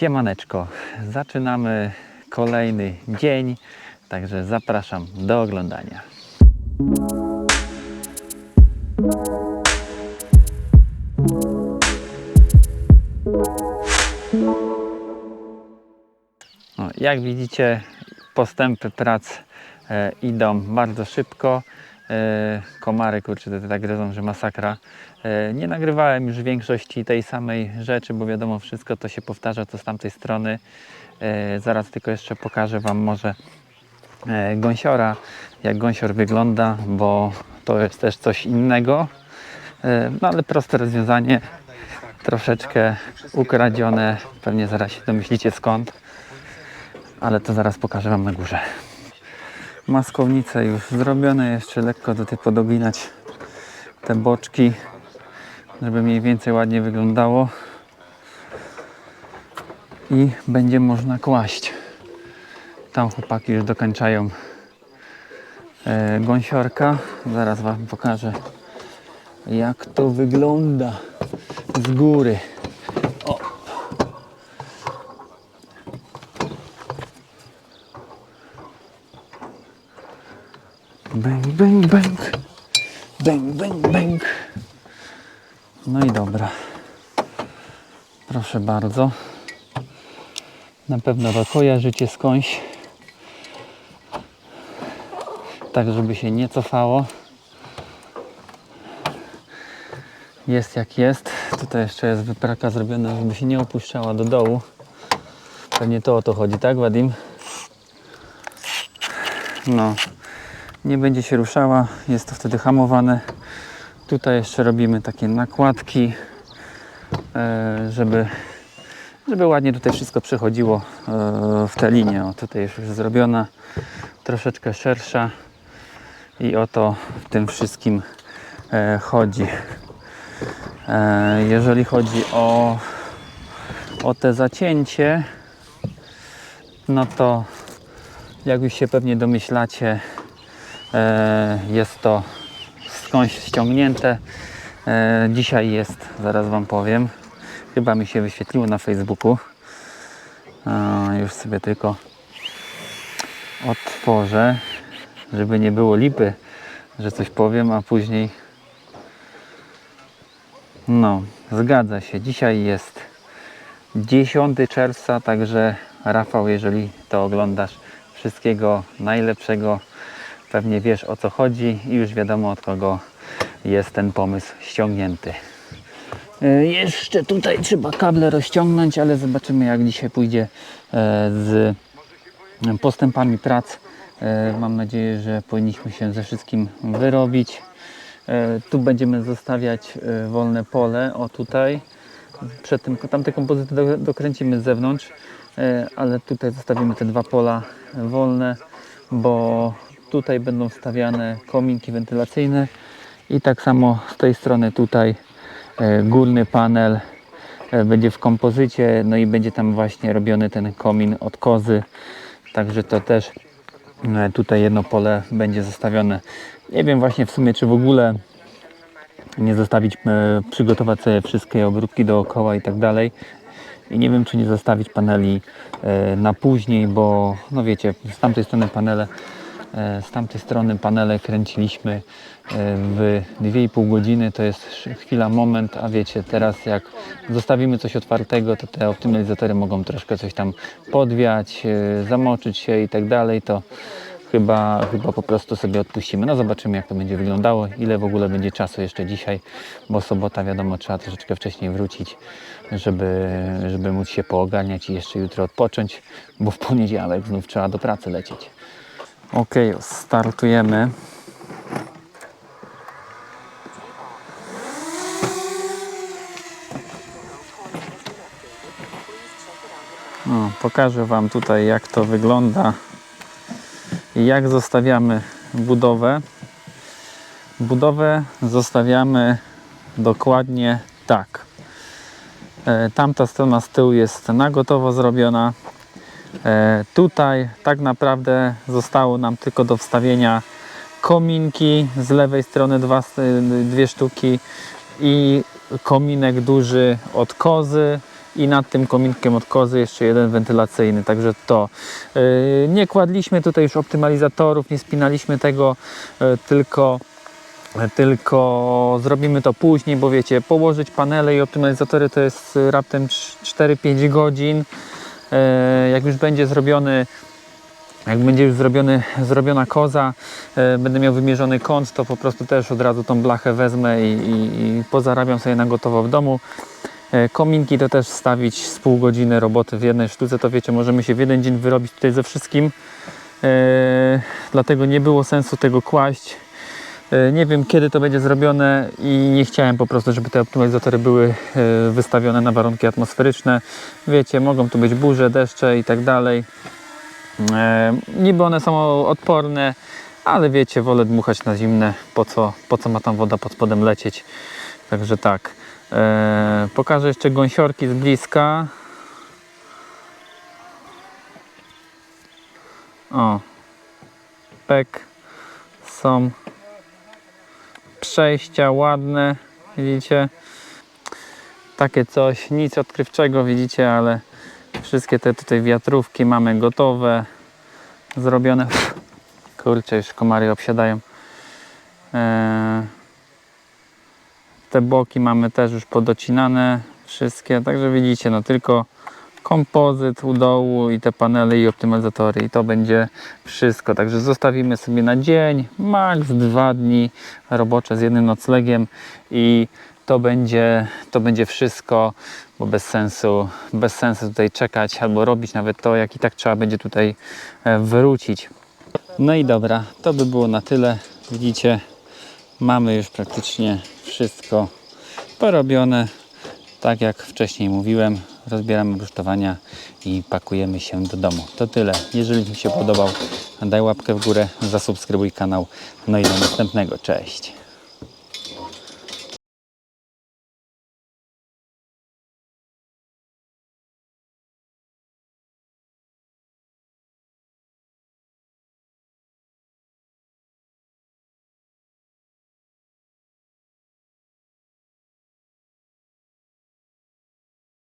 Siemaneczko, zaczynamy kolejny dzień, także zapraszam do oglądania. No, jak widzicie, postępy prac e, idą bardzo szybko. E, komary, kurczę, to tak gryzą, że masakra. E, nie nagrywałem już większości tej samej rzeczy, bo wiadomo, wszystko to się powtarza, co z tamtej strony. E, zaraz tylko jeszcze pokażę Wam może gąsiora, jak gąsior wygląda, bo to jest też coś innego. No ale proste rozwiązanie, troszeczkę ukradzione, pewnie zaraz się domyślicie skąd ale to zaraz pokażę Wam na górze. Maskownice już zrobione, jeszcze lekko tutaj podoginać te boczki, żeby mniej więcej ładnie wyglądało i będzie można kłaść. Tam chłopaki już dokończają e, gąsiorka. Zaraz Wam pokażę jak to wygląda z góry. Bang. No i dobra. Proszę bardzo. Na pewno to kojarzycie skądś. Tak, żeby się nie cofało. Jest jak jest. Tutaj jeszcze jest wypraka zrobiona, żeby się nie opuszczała do dołu. Pewnie to o to chodzi, tak Wadim? No, nie będzie się ruszała, jest to wtedy hamowane. Tutaj jeszcze robimy takie nakładki, e, żeby, żeby ładnie tutaj wszystko przechodziło e, w tę linię. O, tutaj już jest zrobiona, troszeczkę szersza i o to w tym wszystkim e, chodzi. Jeżeli chodzi o, o te zacięcie, no to jak już się pewnie domyślacie, Jest to skądś ściągnięte. E, Dzisiaj jest, zaraz Wam powiem. Chyba mi się wyświetliło na Facebooku. E, Już sobie tylko otworzę, żeby nie było lipy, że coś powiem, a później. No, zgadza się. Dzisiaj jest 10 czerwca, także Rafał, jeżeli to oglądasz, wszystkiego najlepszego pewnie wiesz o co chodzi i już wiadomo od kogo jest ten pomysł ściągnięty. E, Jeszcze tutaj trzeba kable rozciągnąć, ale zobaczymy jak dzisiaj pójdzie e, z postępami prac. E, Mam nadzieję, że powinniśmy się ze wszystkim wyrobić. Tu będziemy zostawiać wolne pole, o tutaj. Przed tym, tamte kompozyty do- dokręcimy z zewnątrz, ale tutaj zostawimy te dwa pola wolne, bo tutaj będą wstawiane kominki wentylacyjne i tak samo z tej strony tutaj e, górny panel e, będzie w kompozycie, no i będzie tam właśnie robiony ten komin od kozy, także to też e, tutaj jedno pole będzie zostawione. Nie wiem właśnie w sumie czy w ogóle nie zostawić, przygotować sobie wszystkie obróbki dookoła i tak dalej. I nie wiem, czy nie zostawić paneli na później, bo no wiecie, z tamtej strony panele, z tamtej strony panele kręciliśmy e, w 2,5 godziny, to jest chwila, moment, a wiecie, teraz jak zostawimy coś otwartego, to te optymalizatory mogą troszkę coś tam podwiać, e, zamoczyć się i tak dalej, to chyba, chyba po prostu sobie odpuścimy. No zobaczymy jak to będzie wyglądało, ile w ogóle będzie czasu jeszcze dzisiaj, bo sobota wiadomo trzeba troszeczkę wcześniej wrócić, żeby, żeby móc się poogarniać i jeszcze jutro odpocząć, bo w poniedziałek znów trzeba do pracy lecieć. Ok, startujemy. O, pokażę Wam tutaj jak to wygląda i jak zostawiamy budowę. Budowę zostawiamy dokładnie tak. E, Tamta strona z tyłu jest na gotowo zrobiona. E, Tutaj tak naprawdę zostało nam tylko do wstawienia kominki z lewej strony dwa, st- dwie sztuki i kominek duży od kozy i nad tym kominkiem od kozy jeszcze jeden wentylacyjny, także to. Yy, nie kładliśmy tutaj już optymalizatorów, nie spinaliśmy tego, yy, tylko tylko zrobimy to później, bo wiecie, położyć panele i optymalizatory to jest y, raptem 4-5 godzin. E, Jak już będzie zrobiony jak będzie już zrobiony, zrobiona koza, e, będę miał wymierzony kąt, to po prostu też od razu tą blachę wezmę i, i, i pozarabiam sobie na gotowo w domu. E, Kominki to też wstawić z pół godziny roboty w jednej sztuce, to wiecie, możemy się w jeden dzień wyrobić tutaj ze wszystkim. Dlatego nie było sensu tego kłaść. E, Nie wiem kiedy to będzie zrobione i nie chciałem po prostu, żeby te optymalizatory były e, wystawione na warunki atmosferyczne. Wiecie, mogą tu być burze, deszcze i tak dalej. E, niby one są odporne, ale wiecie, wolę dmuchać na zimne, po co, po co ma tam woda pod spodem lecieć. Także tak. Pokażę jeszcze gąsiorki z bliska. O, pek są przejścia ładne, widzicie? Takie coś, nic odkrywczego, widzicie, ale wszystkie te tutaj wiatrówki mamy gotowe, zrobione. Kurczę, już komary obsiadają. Eee, te boki mamy też już podocinane wszystkie, także widzicie, no tylko kompozyt u dołu i te panele i optymalizatory i to będzie wszystko. Także zostawimy sobie na dzień, maks dwa dni robocze z jednym noclegiem i to będzie, to będzie wszystko, bo bez sensu, bez sensu tutaj czekać albo robić nawet to, jak i tak trzeba będzie tutaj e, wrócić. No i dobra, to by było na tyle. Widzicie, mamy już praktycznie wszystko porobione. Tak jak wcześniej mówiłem, rozbieramy rusztowania i pakujemy się do domu. To tyle. Jeżeli Ci się podobał, daj łapkę w górę, zasubskrybuj kanał. No i do następnego. Cześć.